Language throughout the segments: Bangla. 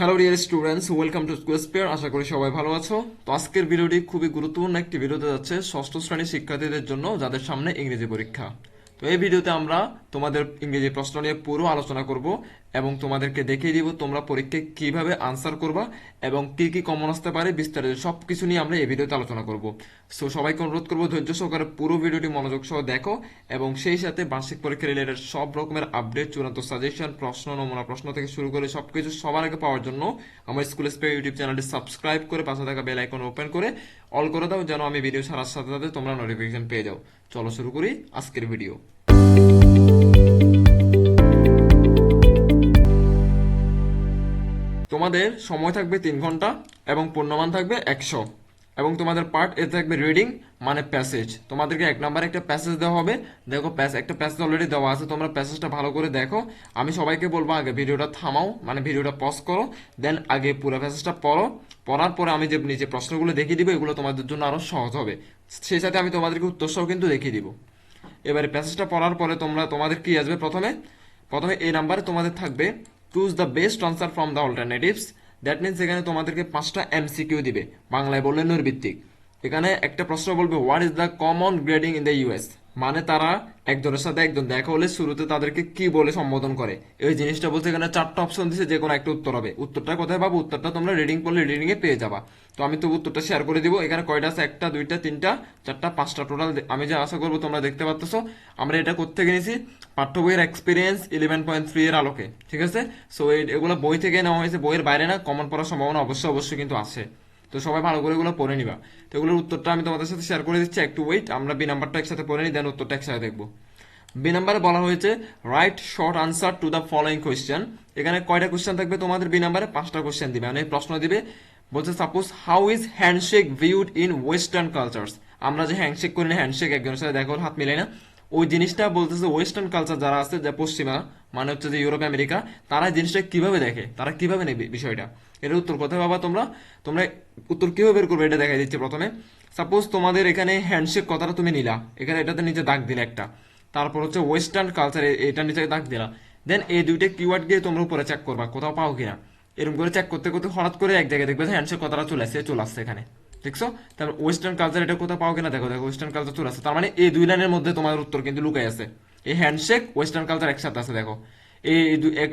Hello dear students welcome to square আশা করি সবাই ভালো আছো। তো আজকের ভিডিওটি খুবই গুরুত্বপূর্ণ একটি ভিডিওতে যাচ্ছে ষষ্ঠ শ্রেণির শিক্ষার্থীদের জন্য যাদের সামনে ইংরেজি পরীক্ষা। তো এই ভিডিওতে আমরা তোমাদের ইংরেজি প্রশ্ন নিয়ে পুরো আলোচনা করব এবং তোমাদেরকে দেখিয়ে দিব তোমরা পরীক্ষায় কীভাবে আনসার করবা এবং কি কি কমন আসতে পারে, বিস্তারিত সব কিছু নিয়ে আমরা এই ভিডিওতে আলোচনা করব। সো সবাইকে অনুরোধ করব, ধৈর্য সহকারে পুরো ভিডিওটি মনোযোগ সহ দেখো এবং সেই সাথে বার্ষিক পরীক্ষা রিলেটেড সব রকমের আপডেট চূড়ান্ত সাজেশন প্রশ্ন, নমুনা, প্রশ্ন থেকে শুরু করে সবকিছু সবার আগে পাওয়ার জন্য আমার স্কুল স্পে ইউটিউব চ্যানেলটি সাবস্ক্রাইব করে পাশে থাকা বেল আইকন ওপেন করে অল করে দাও, যেন আমি ভিডিও ছাড়ার সাথে সাথে তোমরা নোটিফিকেশন পেয়ে যাও। চলো শুরু করি আজকের ভিডিও তোমাদের সময় থাকবে তিন ঘণ্টা এবং পূর্ণমান থাকবে একশো। এবং তোমাদের পার্ট এ থাকবে রিডিং মানে প্যাসেজ তোমাদেরকে এক নম্বরে একটা প্যাসেজ দেওয়া হবে। দেখো প্যাস একটা প্যাসেজ অলরেডি দেওয়া আছে। তোমরা প্যাসেজটা ভালো করে দেখো। আমি সবাইকে বলব আগে ভিডিওটা থামাও মানে ভিডিওটা পজ করো দেন আগে পুরো প্যাসেজটা পড়ো। পড়ার পরে আমি যে নিচে প্রশ্নগুলো দেখিয়ে দিব, এগুলো তোমাদের জন্য আরও সহজ হবে। সেই সাথে আমি তোমাদেরকে উত্তরসহ কিন্তু দেখিয়ে দিব। এবারে প্যাসেজটা পড়ার পরে তোমরা, তোমাদের কি আসবে প্রথমে? প্রথমে এই নাম্বারে তোমাদের থাকবে choose the best answer from the alternatives that means এখানে তোমাদেরকে পাঁচটা এমসিকিউ দিবে। বাংলায় বললে নৈর্ভিত্তিক এখানে একটা প্রশ্ন বলবে what is the common grading in the US মানে তারা একজনের সাথে একজন। দেখা হলে শুরুতে তাদেরকে কি বলে সম্বোধন করে। এই জিনিসটা বলতে এখানে চারটা অপশন দিছে যে কোনো একটা উত্তর হবে। উত্তরটা কোথায় পাবো? উত্তরটা তোমরা রিডিং করলে রিডিং এ পেয়ে যাবা। তো আমি তো উত্তরটা শেয়ার করে দিব। এখানে কয়টা আছে? একটা, দুইটা, তিনটা, চারটা, পাঁচটা টোটাল আমি যে আশা করব তোমরা দেখতে পাচ্ছ আমরা এটা করতে গেছি পাঠ্য বইয়ের এক্সপিরিয়েন্স ইলেভেন পয়েন্ট থ্রি এর আলোকে, ঠিক আছে? সো এগুলো বই থেকে নেওয়া হয়েছে, বইয়ের বাইরে না কমন পড়ার সম্ভাবনা অবশ্যই অবশ্যই কিন্তু আছে। তো সবাই ভালো করে এগুলো পড়ে নিবা। তো এগুলোর উত্তরটা আমি তোমাদের সাথে শেয়ার করে দিচ্ছি একটু ওয়েট আমরা বি নাম্বারটা একসাথে পড়ে নিই দেন উত্তরটা একসাথে দেখব। বি নাম্বারে বলা হয়েছে write short answer to the following question এখানে কয়টা কোয়েশ্চেন থাকবে তোমাদের বি নাম্বারে পাঁচটা কোয়েশ্চেন দিবে। মানে প্রশ্ন দিবে, বলছে suppose how is handshake viewed in western cultures আমরা যে হ্যান্ডশেক করি না হ্যান্ডশেক একজনের সাথে দেখো হাত মিলে না। ওই জিনিসটা বলতেছে ওয়েস্টার্ন কালচার যারা আছে, যে পশ্চিমা মানে হচ্ছে যে ইউরোপ আমেরিকা তারা জিনিসটা কীভাবে দেখে? তারা কীভাবে নেবে বিষয়টা? এর উত্তর কোথায় বাবা তোমরা? তোমরা উত্তর কীভাবে বের করবে এটা দেখাই দিচ্ছি প্রথমে। সাপোজ তোমাদের এখানে হ্যান্ডশেক কথাটা তুমি নিলা। এখানে এটাতে নিচে দাগ দিলে একটা। তারপর হচ্ছে ওয়েস্টার্ন কালচার এটা নিচে দাগ দিলা। দেন এই দুইটা কিওয়ার্ড গিয়ে তোমরা উপরে চেক করবা, কোথাও পাও কিনা। এরকম করে চেক করতে করতে হঠাৎ করে এক জায়গায় দেখবে হ্যান্ডশেক কথাটা চলে আসছে চলে আসছে এখানে। দেখছ? তারপর ওয়েস্টার্ন কালচার এটা কোথাও পাও কিনা দেখো দেখো ওয়েস্টার্ন কালচার চলে আসছে তার মানে এই দুই লাইনের মধ্যে তোমার উত্তর কিন্তু লুকাই আছে। এই হ্যান্ডশেক ওয়েস্টার্ন কালচার একসাথে আছে, দেখো। এই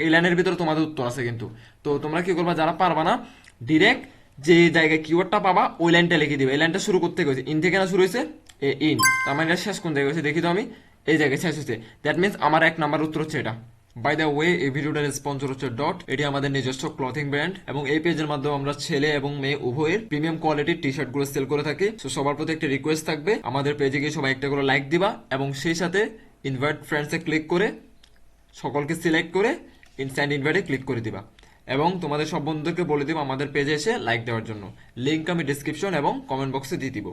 এই লাইনের ভিতরে তোমাদের উত্তর আছে কিন্তু। তো তোমরা কি করবা, যারা পারবা না ডিরেক্ট যে জায়গায় কিওয়ার্ডটা পাবা, ওই লাইনটা লিখে দিবে। এই লাইনটা শুরু করতে গেছে। ইন থেকে না শুরু হয়েছে? এ ইন তার মানে শেষ কোন জায়গায় হয়েছে? দেখি তো আমি। এই জায়গায় শেষ হয়েছে। দ্যাট মিনস আমার এক নাম্বার উত্তর হচ্ছে এটা। বাই দ্য ওয়ে এই ভিডিওটার স্পন্সর হচ্ছে ডট এটি আমাদের নিজস্ব ক্লথিং ব্র্যান্ড এবং এই পেজের মাধ্যমে আমরা ছেলে এবং মেয়ে উভয়ের প্রিমিয়াম কোয়ালিটির টি শার্টগুলো সেল করে থাকি। তো সবার প্রতি একটা রিকোয়েস্ট থাকবে, আমাদের পেজে গিয়ে সবাই একটা করে লাইক দিবা এবং সেই সাথে ইনভাইট ফ্রেন্ডসে ক্লিক করে, সকলকে সিলেক্ট করে ইনস্ট্যান্ট ইনভাইটে ক্লিক করে দিবা। এবং তোমাদের সব বন্ধুদেরকে বলে দিব আমাদের পেজে এসে লাইক দেওয়ার জন্য। লিঙ্ক আমি ডিসক্রিপশন এবং কমেন্ট বক্সে দিয়ে দিব।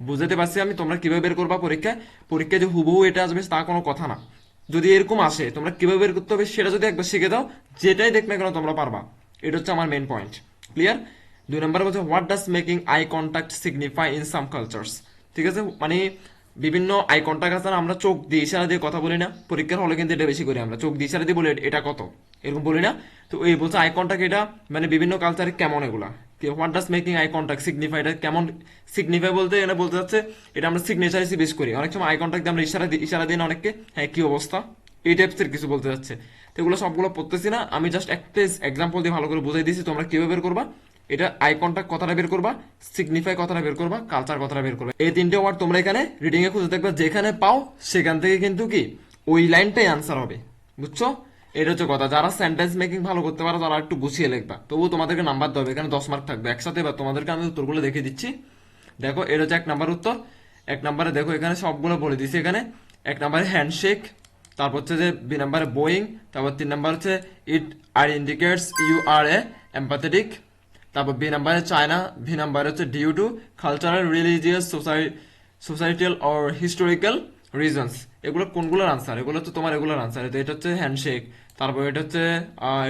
বুঝতে পারছি আমি তোমরা কীভাবে বের করবা পরীক্ষায়? পরীক্ষায় যে হুবহু এটা আসবে তা কোনো কথা না। যদি এরকম আসে, তোমরা কীভাবে বের করতে হবে সেটা যদি একবার শিখে দাও, যেটাই দেখবে কেন তোমরা পারবা। এটা হচ্ছে আমার মেন পয়েন্ট ক্লিয়ার দুই নম্বর বলছে what does making eye contact signify in some cultures ঠিক আছে? মানে বিভিন্ন আই কন্ট্যাক্ট আছে না, আমরা চোখ দিয়ে ইশারা দিয়ে কথা বলি না। পরীক্ষার হলে কিন্তু এটা বেশি করি আমরা। চোখ দিয়ে ইশারা দিয়ে বলি, এটা কত? এরকম বলি না। তো এই বলছে আই কন্ট্যাক্ট এটা মানে বিভিন্ন কালচারে কেমন এগুলা? What does making eye contact signify এটা কেমন সিগনিফাই বলতে এটা বলতে যাচ্ছে, এটা আমরা সিগনেচার হিসেবে বেশ করি। অনেক সময় আই কন্ট্যাক্ট আমরা ইশারা দিই ইশারা দিই না অনেককে হ্যাঁ কি অবস্থা? এই টাইপসের কিছু বলতে যাচ্ছে। তো এগুলো সবগুলো পড়তেছি না, আমি জাস্ট একটা এক্সাম্পল দিয়ে ভালো করে বুঝাই দিয়েছি তোমরা কীভাবে বের করবা? এটা আই কন্ট্যাক্ট কথাটা বের করবা সিগনিফাই কথাটা বের করবা কালচার কথাটা বের করবা। এই তিনটে ওয়ার্ড তোমরা এখানে রিডিংয়ে খুঁজে দেখবে, যেখানে পাও, সেখান থেকে কিন্তু কি? ওই লাইনটাই আনসার হবে। বুঝছ? এটা হচ্ছে কথা। যারা সেন্টেন্স মেকিং ভালো করতে পারো, তারা একটু গুছিয়ে লিখবা। তবুও তোমাদেরকে নাম্বার দেবে এখানে দশ মার্ক থাকবে। একসাথে এবার তোমাদেরকে আমি উত্তরগুলো দেখে দিচ্ছি। দেখো, এটা হচ্ছে এক নাম্বার উত্তর। এক নাম্বারে দেখো, এখানে সবগুলো বলে দিছি এখানে। এক নাম্বারে হ্যান্ডশেক তারপর হচ্ছে যে বি নাম্বারে বোয়িং তারপর তিন নাম্বার হচ্ছে ইট আর ইন্ডিকেটস ইউ আর এ এম্পাথেটিক তারপর বি নাম্বারে চায়না, ভি নাম্বারে হচ্ছে ডিউ টু কালচারাল রিলিজিয়াস সোসাই সোসাইটিয়াল অর হিস্টোরিক্যাল রিজনস এগুলো কোনগুলোর আনসার এগুলো তো তোমার এগুলোর আনসার এটা হচ্ছে হ্যান্ডশেক তারপর এটা হচ্ছে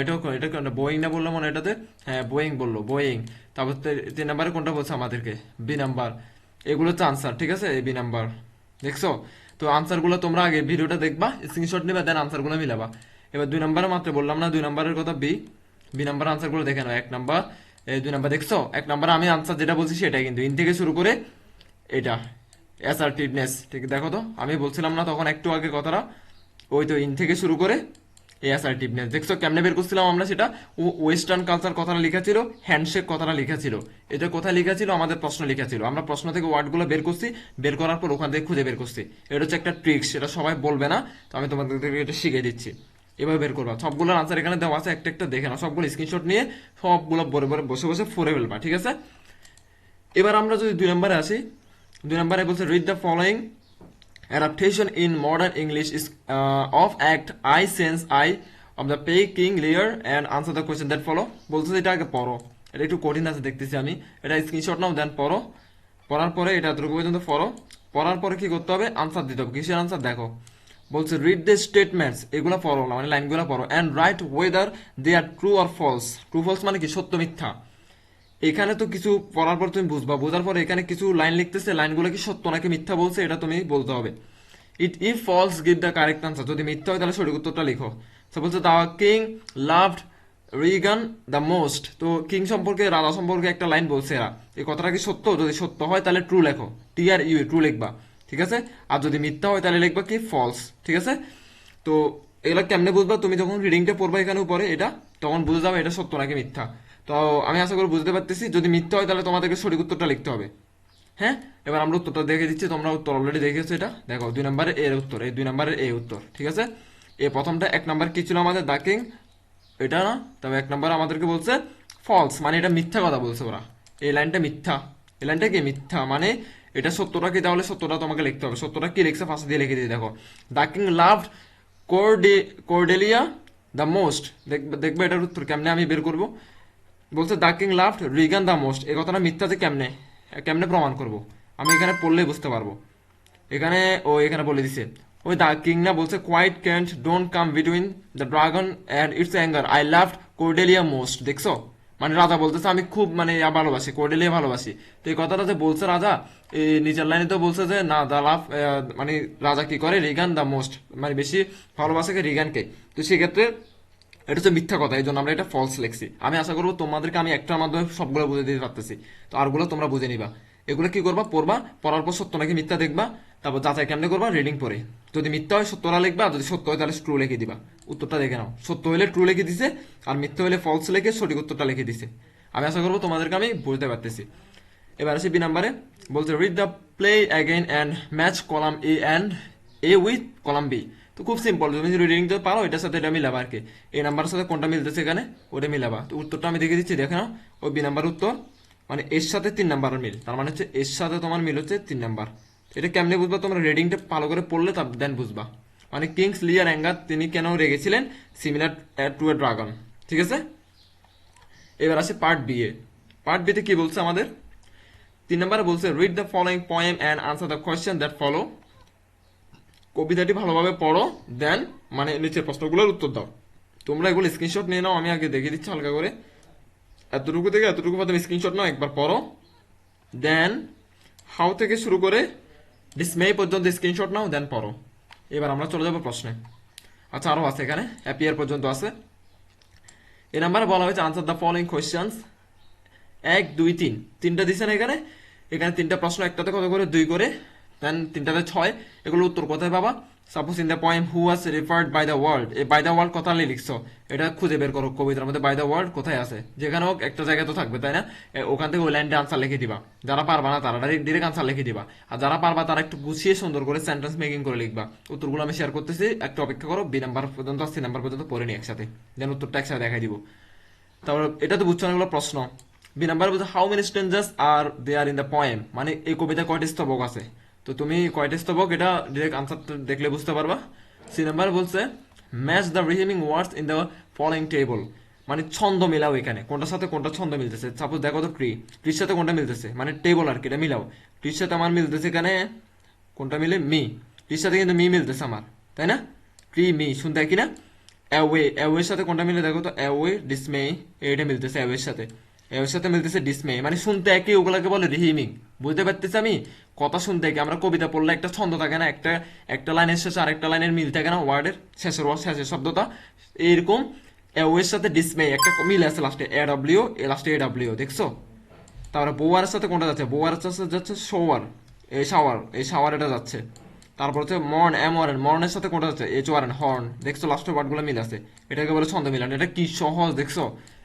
এটাও এটা বোয়িং না বলল মনে এটাতে? হ্যাঁ বোয়িং বলল বোয়িং তারপর তে- তিন নাম্বারে কোনটা বলছে আমাদেরকে? বি নাম্বার এগুলো হচ্ছে আনসার ঠিক আছে? বি নাম্বার দেখছ? তো আনসারগুলো তোমরা আগে ভিডিওটা দেখবা স্ক্রিনশট নিবা দেন আনসারগুলো মিলাবা। এবার দুই নাম্বারে মাত্র বললাম না, দুই নাম্বারের কথা বি বি নাম্বার আনসারগুলো দেখে নাও। এক নাম্বার দুই নাম্বার দেখছ? এক নাম্বার আমি আনসার যেটা বলছি সেটাই কিন্তু। ইন থেকে শুরু করে এটা। অ্যাসার্টিভনেস ঠিক, দেখো তো, আমি বলছিলাম না তখন একটু আগে কথাটা, ওই তো ইন থেকে শুরু করে এই অ্যাসার্টিভনেস দেখছ, কেমনে বের করছিলাম আমরা সেটা? ওয়েস্টার্ন কালচার কথাটা লেখা ছিল হ্যান্ডশেক কথাটা লেখা ছিল। এটা কোথায় লেখা ছিল? আমাদের প্রশ্ন লেখা ছিল। আমরা প্রশ্ন থেকে ওয়ার্ডগুলো বের করছি, বের করার পর ওখান থেকে খুঁজে বের করছি। এটা হচ্ছে একটা ট্রিক্স সেটা সবাই বলবে না, তো আমি তোমাদেরকে এটা শিখিয়ে দিচ্ছি। এভাবে বের করবা। সবগুলোর আনসার এখানে দেওয়া আছে একটা একটা দেখে না সবগুলো স্ক্রিনশট নিয়ে সবগুলো বরে বরে বসে বসে ফোরে ফেলবা, ঠিক আছে? এবার আমরা যদি দুই নম্বরে আসি দুই নম্বরে বলছে read the following adaptation in modern English is uh, of act I sense I of the Peking layer and answer the question follow. বলছে যে এটা আগে পড়ো। এটা একটু কঠিন আছে দেখতেছি আমি। এটা স্ক্রিনশট নাও দেন পড়ো। পড়ার পরে এটা এতটুকু পর্যন্ত পড়ো। পড়ার পরে কি করতে হবে? আনসার দিতে হবে। কিসের আনসার দেখো। বলছে রিড দ্য স্টেটমেন্টস এগুলো পড়ো না মানে লাইনগুলো পড়ো। And write whether they are true or false true false মানে কি? সত্য মিথ্যা। এখানে তো কিছু পড়ার পর তুমি বুঝবা। বোঝার পর এখানে কিছু লাইন লিখতেছে, লাইনগুলো কি সত্য নাকি মিথ্যা বলছে, এটা তুমি বলতে হবে। It if false give the correct answer যদি মিথ্যা হয় তাহলে সঠিক উত্তরটা লিখো। সে বলছে the king loved Regan the most তো কিং সম্পর্কে, রাজা সম্পর্কে একটা লাইন বলছে এরা। এই কথাটা কি সত্য? যদি সত্য হয় তাহলে ট্রু লেখো। টি আর ইউ ট্রু লিখবা। ঠিক আছে? আর যদি মিথ্যা হয় তাহলে লিখবা কি ফলস ঠিক আছে? তো এগুলো কেমনে বুঝবা? তুমি যখন রিডিংটা পড়বা এখানে উপরে, এটা তখন বুঝে যাবে এটা সত্য নাকি মিথ্যা। তো আমি আশা করি বুঝতে পারতেছি। যদি মিথ্যা হয় তাহলে তোমাদেরকে সঠিক উত্তরটা লিখতে হবে। হ্যাঁ? এবার আমরা উত্তরটা দেখে দিচ্ছি, তোমরা উত্তর অলরেডি দেখেছ এটা। দেখো, দুই নম্বরের এর উত্তর, এই দুই নম্বরের এ উত্তর, ঠিক আছে? এ প্রথমটা, এক নম্বর কি ছিল আমাদের? দাকিং এটা না? তবে এক নম্বর আমাদেরকে বলছে ফলস মানে এটা মিথ্যা কথা বলছে ওরা। এই লাইনটা মিথ্যা। এই লাইনটা কি মিথ্যা? মানে এটা সত্যটা কি? তাহলে সত্যটা তোমাকে লিখতে হবে। সত্যটা কি লিখছে? ফার্স্ট দিয়ে লিখে দিয়ে দেখো। দাকিং লাভ কোর্ডে কোর্ডেলিয়া দ্য মোস্ট দেখবে দেখবে এটার উত্তর, কেমনে আমি বের করব? বলছে the king loved Regan the most এই কথাটা মিথ্যা যে কেমনে কেমনে প্রমাণ করব? আমি এখানে পড়লেই বুঝতে পারব। এখানে, ও এখানে বলে দিছে, ওই দা কিং না বলছে quite Kent don't come between the dragon and its anger I loved Cordelia most দেখছ? মানে রাজা বলতেছে, আমি খুব মানে ভালোবাসি কোর্ডেলিয়া ভালোবাসি। তো এই কথাটা যে বলছে রাজা এই নিচের লাইনে তো বলছে যে, না দা লাভ মানে রাজা কি করে? রিগান দ্য মোস্ট মানে বেশি ভালোবাসে কে? রিগানকে তো সেক্ষেত্রে এটা হচ্ছে মিথ্যা কথা এই জন্য আমরা এটা ফলস লিখছি। আমি আশা করব তোমাদেরকে আমি একটার মাধ্যমে সবগুলো বুঝে দিতে পারতেছি। তো আরগুলো তোমরা বুঝে নিবা। এগুলো কি করবা? পড়বা, পড়ার পর সত্য নাকি মিথ্যা দেখবা, তারপর যাচাই কেমনে করবা? রিডিং পরে যদি মিথ্যা হয় সত্যরা লিখবা যদি সত্য হয়, তাহলে ট্রু লিখে দিবা। উত্তরটা দেখে নাও। সত্য হলে ট্রু লিখে দিছে, আর মিথ্যা হলে ফলস লিখে সঠিক উত্তরটা লিখে দিছে। আমি আশা করব তোমাদেরকে আমি বুঝতে পারতেছি। এবার আসি বি নাম্বারে। বলছে read the play again and match column A and A with column B তো খুব সিম্পল তুমি যদি রিডিং তো পারো, এটার সাথে এটা মিলাবা আর কি এই নাম্বারের সাথে কোনটা মিলতেছে এখানে, ওটা মিলাবা। তো উত্তরটা আমি দেখে দিচ্ছি, দেখে নাও। ওই বি নাম্বার উত্তর মানে এর সাথে তিন নাম্বারের মিল। তার মানে হচ্ছে এর সাথে তোমার মিল হচ্ছে তিন নাম্বার এটা কেমনে বুঝবা? তোমরা রিডিংটা ভালো করে পড়লে তার দেন বুঝবা। মানে কিংস লিয়ার অ্যাঙ্গার তিনি কেন রেগেছিলেন? সিমিলার টু এ ড্রাগন ঠিক আছে? এবার আসে পার্ট বি এ। পার্ট বিতে কি বলছে আমাদের? তিন নম্বরে বলছে read the following poem and answer the question that follow কবিতাটি ভালোভাবে পড়ো দেন মানে নিচের প্রশ্নগুলোর উত্তর দাও। তোমরা এগুলো স্ক্রিনশট নিয়ে নাও, আমি আগে দেখে দিচ্ছি হালকা করে। এতটুকু থেকে এতটুকু পর্যন্ত স্ক্রিনশট নাও, একবার পড়ো। দেন হাউ থেকে শুরু করে ডিসমে পর্যন্ত স্ক্রিনশট নাও দেন পড়ো। এবার আমরা চলে যাব প্রশ্নে। আচ্ছা আরও আছে এখানে হ্যাপিয়ার পর্যন্ত আছে। এই নাম্বারে বলা হয়েছে আনসার দ্য ফলোয়িং কোয়েশ্চেন্স এক, দুই, তিন। তিনটা দিছে না এখানে? এখানে তিনটা প্রশ্ন, একটাতে কত করে? দুই করে। দেন তিনটাতে ছয়, এগুলো উত্তর কোথায় পাবা? Suppose in the poem who was referred by the world এই বাই দ্য ওয়ার্ল্ড কথা লিখছো? এটা খুঁজে বের করো কবিতার মধ্যে বাই দ্য ওয়ার্ল্ড কোথায় আছে? যেখানে হোক একটা জায়গায় তো থাকবে, তাই না? ওখান থেকে ওই লাইনটা আনসার লিখে দিবা। যারা পারবা না তারা ডাইরেক্ট ডিরেক্ট আনসার লিখে দিবা। আর যারা পারবা তারা একটু গুছিয়ে সুন্দর করে সেন্টেন্স মেকিং করে লিখবা। উত্তরগুলো আমি শেয়ার করতেছি, একটু অপেক্ষা করো বি নাম্বার পর্যন্ত সি নাম্বার পর্যন্ত পড়ে নি একসাথে। দেন উত্তরটা একসাথে দেখাই দিব। তারপর এটা তো বুঝছ অনেকগুলো প্রশ্ন। B number how many strangers are they are in the poem মানে এই কবিতা কয়টি স্তবক আছে? তো তুমি কয়টি স্তবক এটা ডিরেক্ট আনসার দেখলে বুঝতে পারবা। সি নাম্বার বলছে match the rhyming words in the following table মানে ছন্দ মিলাও এখানে। কোনটার সাথে কোনটা ছন্দ মিলতেছে? সাপোজ দেখো তো ক্রি ক্রির সাথে কোনটা মিলতেছে? মানে টেবল আর কি, এটা মিলাও। ট্রির সাথে আমার মিলতেছে এখানে, কোনটা মিলে? মি ক্রির সাথে কিন্তু মি মিলতেছে আমার, তাই না? ক্রি মি শুনতে কি না অ্যাওয়ে অ্যাওয়ের সাথে কোনটা মিলে? দেখো তো অ্যাওয়ে ডিসমে এইটা মিলতেছে অ্যাওয়ের সাথে। অ্যাওয়ের সাথে মিলতেছে ডিসমে মানে শুনতে একই, ওগুলাকে বলে রিহিমিং। বুঝতে পারতেছি আমি? কথা শুনতে একই। আমরা কবিতা পড়লে একটা ছন্দ থাকে না, একটা একটা লাইনের শেষে আরেকটা লাইনের মিল থাকে না, ওয়ার্ডের, শেষের ওয়ার্ড, শেষের শব্দটা। এইরকম এ ও এর সাথে ডিসমে একটা মিল আছে লাস্টে এ ডাব্লিউ এ লাস্টে এ ডাব্লিউ দেখছ? তারপরে বোয়ারের সাথে কোনটা যাচ্ছে? বোয়ারের সাথে যাচ্ছে শোয়ার এই শাওয়ার এই শাওয়ার এটা যাচ্ছে। তারপর হচ্ছে মর্ন এম ওয়ারেন মর্নের সাথে কোনটা যাচ্ছে? এইচ ওয়ারেন হর্ন দেখছ? লাস্টের ওয়ার্ডগুলো মিল আছে। এটাকে বলে ছন্দ মিলান। এটা কি সহজ, দেখছ?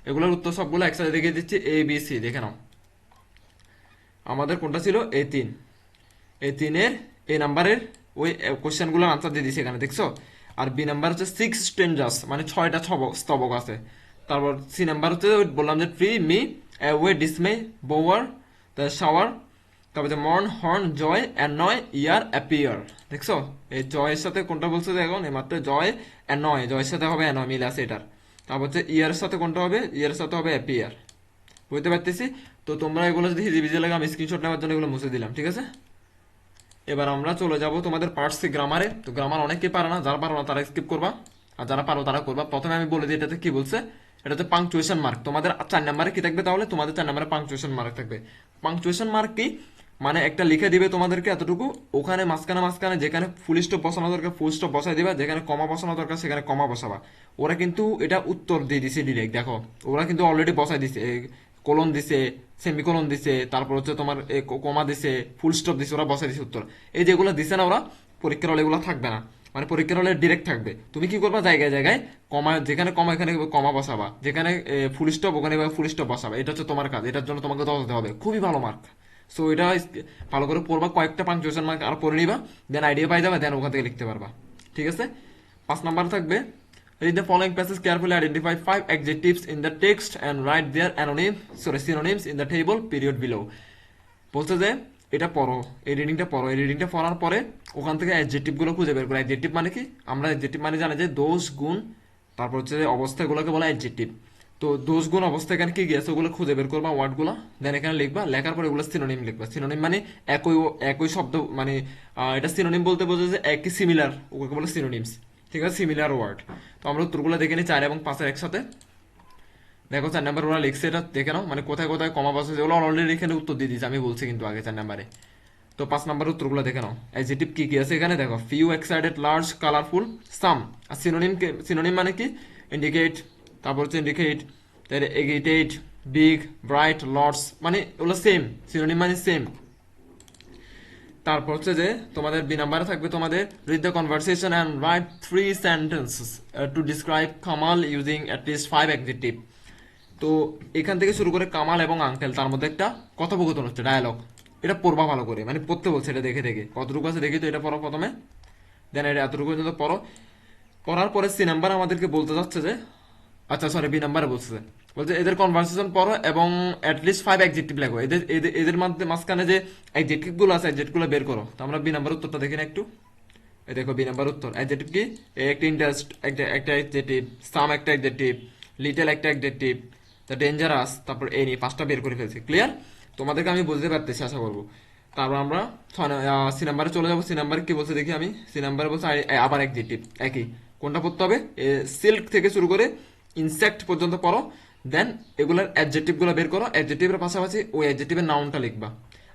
এগুলোর উত্তর সবগুলো একসাথে দেখে দিচ্ছি এ বি সি দেখে নাও। আমাদের কোনটা ছিল? এ তিন। এই তিনের এই নাম্বারের ওই কোশ্চেনগুলোর আনসার দিয়ে দিছি এখানে, দেখছ? আর বি নাম্বার হচ্ছে সিক্স স্ট্রেঞ্জার্স মানে ছয়টা স্তবক আছে। তারপর সি নাম্বার হচ্ছে বললাম যে tree me way dismay bower shower তারপর morn horn joy annoy year appear দেখছ? এই জয়ের সাথে কোনটা বলছে এখন? এই মাত্র জয় অ্যানয় জয়ের সাথে হবে অ্যানয় মিল আছে এটার। তারপর হচ্ছে ইয়ারের সাথে কোনটা হবে? ইয়ারের সাথে হবে অ্যাপিয়ার বুঝতে পারতেছি? তো তোমরা এগুলো যদি হিজি বিজে লাগে, আমি স্ক্রিনশট নেওয়ার জন্য এগুলো মুছে দিলাম, ঠিক আছে? এবার আমরা চলে যাব তোমাদের পার্টস গ্রামারে তো গ্রামার অনেকে পারে না, যারা পারো না তারা স্কিপ করবা। আর যারা পারো তারা করবা। প্রথমে আমি বলে দিই, এটাতে কি বলছে? এটাতে পাংচুয়েশন মার্ক তোমাদের চার নাম্বারে কি থাকবে তাহলে? তোমাদের চার নাম্বারে পাংচুয়েশন মার্ক থাকবে। পাংচুয়েশন মার্ক কি? মানে একটা লিখে দিবে তোমাদেরকে এতটুকু, ওখানে মাঝখানে মাঝখানে যেখানে ফুল স্টপ বসানো দরকার ফুল স্টপ বসাই দিবা, যেখানে কমা বসানো দরকার, সেখানে কমা বসাবা। ওরা কিন্তু এটা উত্তর দিয়ে দিছে ডিরেক্ট দেখো। ওরা কিন্তু অলরেডি বসাই দিছে কোলন দিছে সেমিকোলন দিছে, তারপর হচ্ছে তোমার কমা দিছে ফুল স্টপ দিছে, ওরা বসাই দিছে উত্তর। এই যেগুলো দিছে না ওরা, পরীক্ষার হলে এগুলো থাকবে না। মানে পরীক্ষার হলে ডিরেক্ট থাকবে। তুমি কি করবা? জায়গায় জায়গায় কমা যেখানে কমা এখানে কমা বসাবা। যেখানে ফুল স্টপ ওখানে ফুল স্টপ বসাবা। এটা হচ্ছে তোমার কাজ, এটার জন্য তোমাকে দশ হবে। খুবই ভালো মার্ক সো এটা ভালো করে পড়বা কয়েকটা পাংচুয়েশন মার্ক আর পড়ে নিবা দেন আইডিয়া পাই যাবে দেন ওখান থেকে লিখতে পারবা ঠিক আছে পাঁচ নাম্বার থাকবে Read the following passages carefully. Identify five adjectives in the text and write their anonym, sorry, synonyms in the table. Period below. বলছে যে এটা পড়ো এই রিডিংটা পড়ো এই রিডিংটা পড়ার পরে ওখান থেকে অ্যাডজেক্টিভগুলো খুঁজে বের করো অ্যাডজেক্টিভ মানে কি আমরা অ্যাডজেক্টিভ মানে জানি যে দোষ গুণ তারপর হচ্ছে অবস্থাগুলোকে বলা অ্যাডজেক্টিভ তো দোষ গুণ অবস্থা এখানে কি গিয়েছে? ওগুলো খুঁজে বের করবা ওয়ার্ডগুলো। দেন এখানে লিখবা, লেখার পরে ওগুলো সিনোনিম লিখবা। সিনোনিম মানে একই একই শব্দ মানে এটা সিনোনিম বলতে বোঝা যে একই সিমিলার ওকে বলে সিনোনিমস ঠিক আছে? সিমিলার ওয়ার্ড তো আমরা উত্তরগুলো দেখে নিই চার এবং পাঁচের একসাথে। দেখো, চার নাম্বার ওরা লিখছে, এটা দেখে নাও। মানে কোথায় কোথায় কমা বসে যেগুলো অলরেডি এখানে উত্তর দিয়ে দিয়েছে। আমি বলছি কিন্তু আগে চার নাম্বারে তো পাঁচ নাম্বার উত্তরগুলো দেখে নাও। অ্যাডজেক্টিভ কি কি আছে এখানে? দেখো few excited large colourful some are synonym synonym মানে কি? ইন্ডিকেট তারপর হচ্ছে ইন্ডিকেট তাহলে এগিটেট বিগ ব্রাইট লর্ডস মানে ওগুলো সেম সিনোনিম মানে সেম তারপর হচ্ছে যে তোমাদের বি নাম্বারে থাকবে তোমাদের read the conversation and write three sentences to describe Kamal using at least five adjective তো এখান থেকে শুরু করে কামাল এবং আঙ্কেল তার মধ্যে একটা কথোপকথন হচ্ছে ডায়ালগ এটা পড়বা ভালো করে মানে পড়তে বলছে এটা দেখে দেখে। কতটুকু আছে দেখি তো এটা পড়ো প্রথমে। দেন এটা এতটুকু পর্যন্ত পড়ো। পড়ার পরে সি নাম্বার আমাদেরকে বলতে যাচ্ছে যে আচ্ছা সরি বি নাম্বারে বলছে বলছে, এদের কনভার্সেশন পড়ো এবং অ্যাটলিস্ট ফাইভ এক্সেক্টিভ লেখো। এদের, এদের- মধ্যে মাঝখানে যে এক্সেক্টিভগুলো আছে এক্সেক্টিভ বের করো। তো আমরা বি নাম্বার উত্তরটা দেখি না একটু। এই দেখো বি নাম্বার উত্তর। অ্যাডজেক্টিভ কি? এ একটা ইন্টারেস্ট একটা একটা অ্যাডজেক্টিভ সাম একটা অ্যাডজেক্টিভ লিটল একটা অ্যাডজেক্টিভ দ্য ডেঞ্জারাস তারপর এই নিয়ে পাঁচটা বের করে ফেলছি। ক্লিয়ার তোমাদেরকে আমি বুঝতে পারতেছি, আশা করব। তারপর আমরা সি নাম্বারে চলে যাব। সি নাম্বারে কি বলছে দেখি আমি? সি নাম্বারে বলছে আবার অ্যাডজেক্টিভ একই। কোনটা পড়তে হবে? সিল্ক থেকে শুরু করে ইনসেক্ট পর্যন্ত পড়ো দেন এগুলোর অ্যাডজেক্টিভগুলো বের করো অ্যাডজেক্টিভের পাশাপাশি ওই অ্যাডজেক্টিভের নাউনটা লিখবা।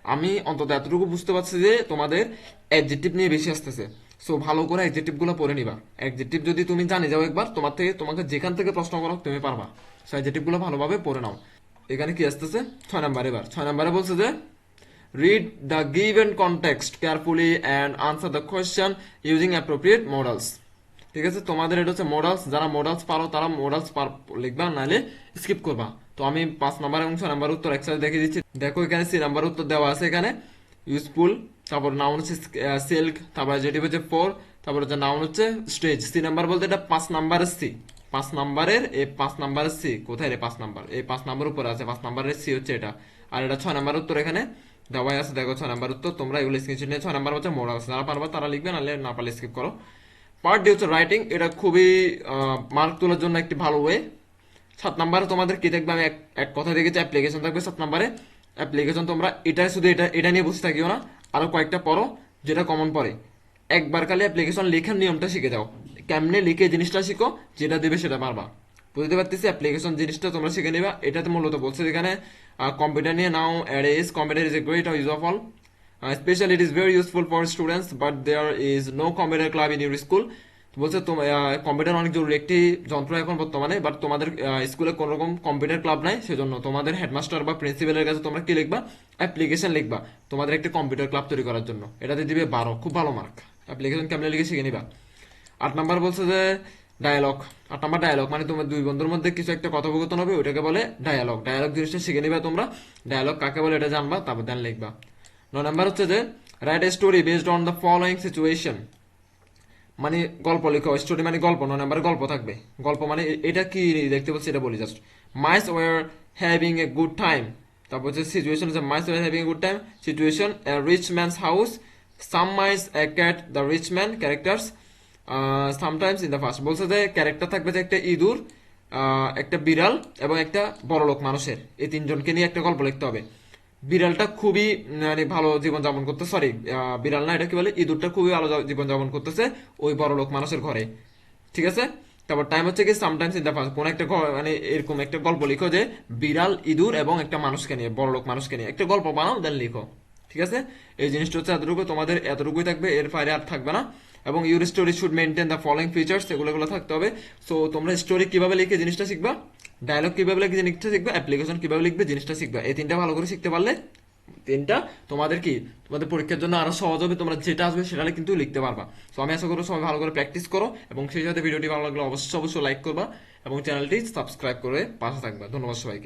আমি অন্তত এতটুকু বুঝতে পারছি যে তোমাদের অ্যাডজেক্টিভ নিয়ে বেশি আসতেছে। সো ভালো করে অ্যাডজেক্টিভগুলো পড়ে নিবা। অ্যাডজেক্টিভ যদি তুমি জানে যাও একবার, তোমার থেকে, তোমাকে যেখান থেকে প্রশ্ন করো, তুমি পারবা। সো অ্যাডজেক্টিভগুলো ভালোভাবে পড়ে নাও। এখানে কি আসতেছে? ছয় নাম্বার এবার। ছয় নাম্বারে বলছে যে, read the given context carefully and answer the question using appropriate models. ঠিক আছে? তোমাদের এটা হচ্ছে মডেলস যারা মডেলস পারো তারা মডেলস লিখবা, নাহলে স্কিপ করবা। তো আমি পাঁচ নাম্বার ছয় নাম্বার উত্তর একসাথে দেখে দিচ্ছি। দেখো এখানে সি নাম্বার উত্তর দেওয়া আছে এখানে। ইউজফুল তারপর নাউন হচ্ছে সিল্ক তারপর যেটি হচ্ছে ফোর তারপর হচ্ছে নাউন হচ্ছে স্টেজ সি নাম্বার বলতে এটা পাঁচ নাম্বারের সি। পাঁচ নাম্বারের এই পাঁচ নাম্বারের সি, কোথায় রে পাঁচ নাম্বার এই পাঁচ নাম্বার উপরে আছে, পাঁচ নাম্বারের সি হচ্ছে এটা। আর এটা ছয় নাম্বার উত্তর এখানে দেওয়াই আছে। দেখো ছয় নাম্বার উত্তর, তোমরা এগুলো স্ক্রিনশট নিয়ে, ছয় নাম্বার হচ্ছে মডেলস যারা পারবা তারা লিখবে, নাহলে না পারলে স্কিপ করো। পার্ট ডি হচ্ছে রাইটিং এটা খুবই মার্ক তোলার জন্য একটি ভালো ওয়ে সাত নাম্বারে তোমাদের কি দেখবে? আমি এক এক কথা দেখেছি অ্যাপ্লিকেশন থাকবে সাত নাম্বারে অ্যাপ্লিকেশন তোমরা এটা, শুধু এটা এটা নিয়ে বসে থাকিও না আরও কয়েকটা পড়ো, যেটা কমন পড়ে। একবার খালি অ্যাপ্লিকেশন লেখার নিয়মটা শিখে যাও। কেমনে লিখে জিনিসটা শিখো, যেটা দেবে সেটা পারবা। বুঝতে পারতেছি অ্যাপ্লিকেশন জিনিসটা তোমরা শিখে নিবা, এটাতে মূলত বলছে যেখানে কম্পিউটার নিয়ে now as computer is a great use of all specially it is very useful for students but there is no computer club in your school বলছে কম্পিউটার অনেক জরুরি, একটি যন্ত্র এখন বর্তমানে বাট তোমাদের স্কুলে কোনো রকম কম্পিউটার ক্লাব নাই, সেজন্য তোমাদের হেডমাস্টার বা প্রিন্সিপালের কাছে তোমরা কি লিখবা? অ্যাপ্লিকেশন লিখবা, তোমাদের একটি কম্পিউটার ক্লাব তৈরি করার জন্য। এটাতে দিবে বারো, খুব ভালো মার্ক অ্যাপ্লিকেশন কেমনে লিখে শিখে নিবা? আট নাম্বার বলছে যে ডায়ালগ আট নাম্বার ডায়ালগ মানে তোমার দুই বন্ধুর মধ্যে কিছু একটা কথোপকথন হবে, ওইটাকে বলে ডায়ালগ ডায়ালগ জিনিসটা শিখে নিবা তোমরা। ডায়ালগ কাকে বলে, এটা জানবা, তারপর দেন লিখবা। নাম্বার হচ্ছে যে write a story based on the following situation মানে গল্প লেখো স্টোরি মানে গল্প ন নাম্বার গল্প থাকবে। গল্প মানে এটা কি দেখতে পাচ্ছি, এটা বলি just mice were having a good time তারপর হচ্ছে সিচুয়েশন হচ্ছে mice were having a good time situation a rich man's house some mice a cat the rich man characters sometimes in the first বলছে যে ক্যারেক্টার থাকবে যে একটা ইঁদুর একটা বিড়াল এবং একটা বড়লোক মানুষের। এই তিনজনকে নিয়ে একটা গল্প লিখতে হবে। বিড়ালটা খুবই মানে ভালো জীবনযাপন করতে সরি বিড়াল না এটা কি বলে? ইঁদুরটা খুবই ভালো জীবনযাপন করতেছে ওই বড় লোক মানুষের ঘরে। ঠিক আছে? তারপর টাইম হচ্ছে কি সামটাইমস ইন দ্য ফার্স্ট কোন একটা মানে এরকম একটা গল্প লিখো যে, বিড়াল, ইঁদুর এবং একটা মানুষকে নিয়ে, বড় লোক মানুষকে নিয়ে। একটা গল্প বানাও দেন লিখো। ঠিক আছে? এই জিনিসটা হচ্ছে এতটুকু, তোমাদের এতটুকুই থাকবে, এর বাইরে আর থাকবে না। এবং your story should maintain the following features এগুলো এগুলো থাকতে হবে। সো তোমরা স্টোরি কীভাবে লিখে জিনিসটা শিখবা? ডায়লগ কীভাবে লিখে জিনিসটা শিখবা? অ্যাপ্লিকেশন কীভাবে লিখবে জিনিসটা শিখবা? এই তিনটা ভালো করে শিখতে পারলে, তিনটা তোমাদের কি? তোমাদের পরীক্ষার জন্য আরও সহজ হবে, তোমরা যেটা আসবে সেটা কিন্তু লিখতে পারবা। তো আমি আশা করব সবাই ভালো করে প্র্যাকটিস করো, এবং সেই সাথে ভিডিওটি ভালো লাগলে অবশ্যই অবশ্যই লাইক করবা, এবং চ্যানেলটি সাবস্ক্রাইব করে পাশে থাকবা। ধন্যবাদ সবাইকে।